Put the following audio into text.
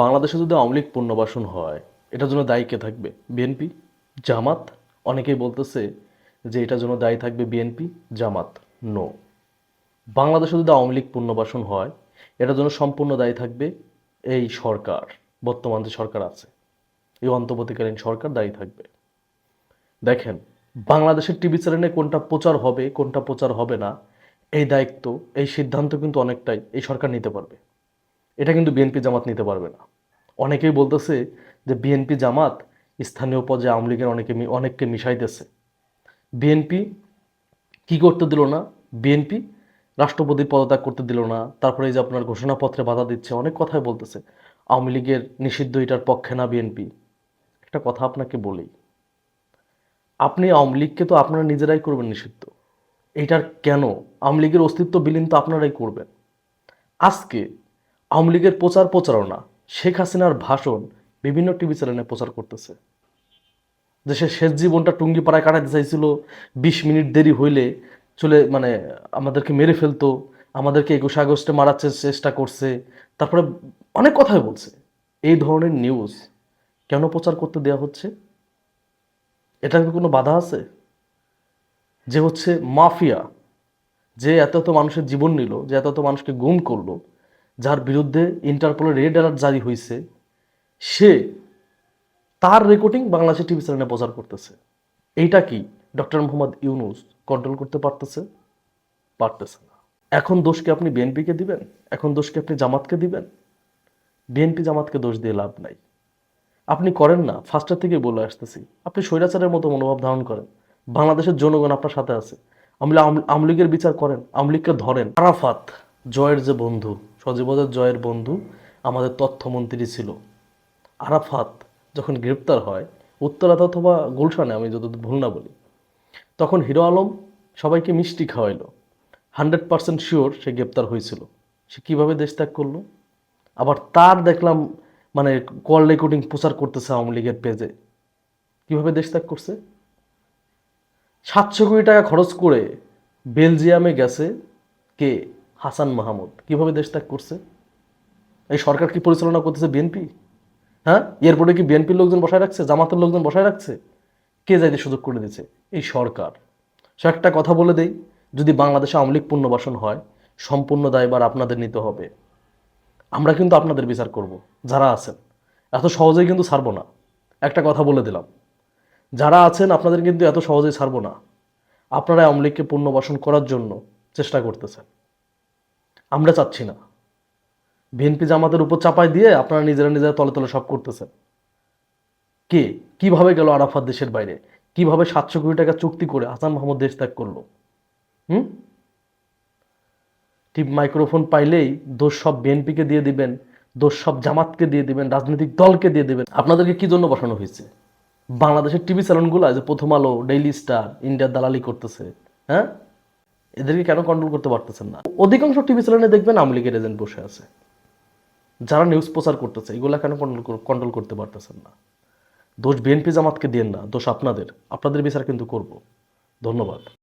বাংলাদেশে যদি আওয়ামী লীগ পুনর্বাসন হয়, এটার জন্য দায়ী কে থাকবে? বিএনপি জামাত? অনেকেই বলতেছে যে এটার জন্য দায়ী থাকবে বিএনপি জামাত। নো বাংলাদেশে যদি আওয়ামী লীগ পুনর্বাসন হয়, এটার জন্য সম্পূর্ণ দায়ী থাকবে এই সরকার, বর্তমান যে সরকার আছে। এই অন্তর্বর্তীকালীন সরকার দায়ী থাকবে। দেখেন, বাংলাদেশের টিভি চ্যানেলে কোনটা প্রচার হবে, কোনটা প্রচার হবে না, এই দায়িত্ব, এই সিদ্ধান্ত কিন্তু অনেকটাই এই সরকার নিতে পারবে। এটা কিন্তু বিএনপি জামাত নিতে পারবে না। অনেকেই বলতেছে যে বিএনপি জামাত স্থানীয় পর্যায়ে আওয়ামী লীগের অনেকে অনেককে মিশাইতেছে। বিএনপি কি করতে দিল না? বিএনপি রাষ্ট্রপতির পদত্যাগ করতে দিল না। তারপরে এই যে আপনার ঘোষণাপত্রে বাধা দিচ্ছে, অনেক কথাই বলতেছে। আওয়ামী লীগের নিষিদ্ধ এটার পক্ষে না বিএনপি একটা কথা আপনাকে বলি, আপনি আওয়ামী লীগকে তো আপনারা নিজেরাই করবেন নিষিদ্ধ। এইটার কেন? আওয়ামী লীগের অস্তিত্ব বিলীন তো আপনারাই করবেন। আজকে আওয়ামী লীগের প্রচার প্রচারণা শেখ হাসিনার ভাষণ বিভিন্ন টিভি চ্যানেলে প্রচার করতেছে। যে সে শেষ জীবনটা টুঙ্গিপাড়ায় কাটাতে চাইছিল, বিশ মিনিট দেরি হইলে চলে মানে আমাদেরকে মেরে ফেলতো, আমাদেরকে একুশে আগস্টে মারার চেষ্টা করছে, তারপরে অনেক কথাই বলছে। এই ধরনের নিউজ কেন প্রচার করতে দেওয়া হচ্ছে? এটার কোনো বাধা আছে? যে হচ্ছে মাফিয়া, যে এত এত মানুষের জীবন নিল, যে এত এত মানুষকে গুম করল যার বিরুদ্ধে ইন্টারপোলের রেড অ্যালার্ট জারি হয়েছে সে তার রেকর্ডিং বাংলাদেশের টিভি চ্যানেলে প্রচার করতেছে। এইটা কি ডক্টর মোহাম্মদ ইউনুস কন্ট্রোল করতে পারতেছে? পারতেছে না। এখন দোষকে আপনি বিএনপিকে দিবেন? এখন দোষকে আপনি জামাতকে দিবেন? বিএনপি জামাতকে দোষ দিয়ে লাভ নাই। আপনি করেন না ফার্স্টের থেকে বলে আসতেছি। আপনি স্বৈরাচারের মতো মনোভাব ধারণ করেন। বাংলাদেশের জনগণ আপনার সাথে আছে। আমলি আওয়ামী লীগের বিচার করেন, আওয়ামী লীগকে ধরেন। আরাফাত, জয়ের যে বন্ধু সজীবদের জয়ের বন্ধু আমাদের তথ্যমন্ত্রী ছিল। আরাফাত যখন গ্রেপ্তার হয়, উত্তরাত অথবা গুলশানে, আমি যদি ভুল না বলি, তখন হিরো আলম সবাইকে মিষ্টি খাওয়াইলো। হান্ড্রেড পার্সেন্ট শিওর সে গ্রেপ্তার হয়েছিল। সে কীভাবে দেশ ত্যাগ করল? আবার তার দেখলাম মানে কল রেকর্ডিং প্রচার করতেছে আওয়ামী লীগের পেজে। কীভাবে দেশ ত্যাগ করছে? সাতশো কোটি টাকা খরচ করে বেলজিয়ামে গেছে কে? হাসান মাহমুদ। কীভাবে দেশ ত্যাগ করছে? এই সরকার কি পরিচালনা করতেছে বিএনপি? হ্যাঁ? এয়ারপোর্টে কি বিএনপির লোকজন বসায় রাখছে? জামাতের লোকজন বসায় রাখছে? কে যাইতে সুযোগ করে দিচ্ছে এই সরকার। সে একটা কথা বলে দেই, যদি বাংলাদেশে আওয়ামী লীগ পুনর্বাসন হয়, সম্পূর্ণ দায়ভার আপনাদের নিতে হবে। আমরা কিন্তু আপনাদের বিচার করব, যারা আছেন। এত সহজেই কিন্তু ছাড়বো না। একটা কথা বলে দিলাম, যারা আছেন আপনাদের কিন্তু এত সহজেই ছাড়বো না। আপনারা আওয়ামী লীগকে পুনর্বাসন করার জন্য চেষ্টা করতেছেন। আমরা চাচ্ছি না। বিএনপি জামাতের উপর চাপাই দিয়ে আপনারা নিজেরা নিজেরা তলে তলে সব করতেছেন। কে? কীভাবে গেল আরাফাত দেশের বাইরে? কীভাবে সাতশো কোটি টাকা চুক্তি করে হাসান মাহমুদ দেশ ত্যাগ করল? হুম? টিপ মাইক্রোফোন পাইলেই দোষ সব বিএনপিকে দিয়ে দিবেন, দোষ সব জামাতকে দিয়ে দিবেন, রাজনৈতিক দলকে দিয়ে দিবেন। আপনাদেরকে কি জন্য বসানো হয়েছে? বাংলাদেশের টিভি চ্যানেলগুলো যে প্রথম আলো ডেইলি স্টার ইন্ডিয়ার দালালি করতেছে হ্যাঁ? এদেরকে কেন কন্ট্রোল করতে পারতেছেন না? অধিকাংশ টিভি চ্যানেলে দেখবেন আওয়ামী লীগের এজেন্ট বসে আছে। যারা নিউজ প্রচার করতেছে, এগুলা কেন কন্ট্রোল কন্ট্রোল করতে পারতেছেন না? দোষ বিএনপি জামাতকে দেন না, দোষ আপনাদের। আপনাদের বিচার কিন্তু করব। ধন্যবাদ।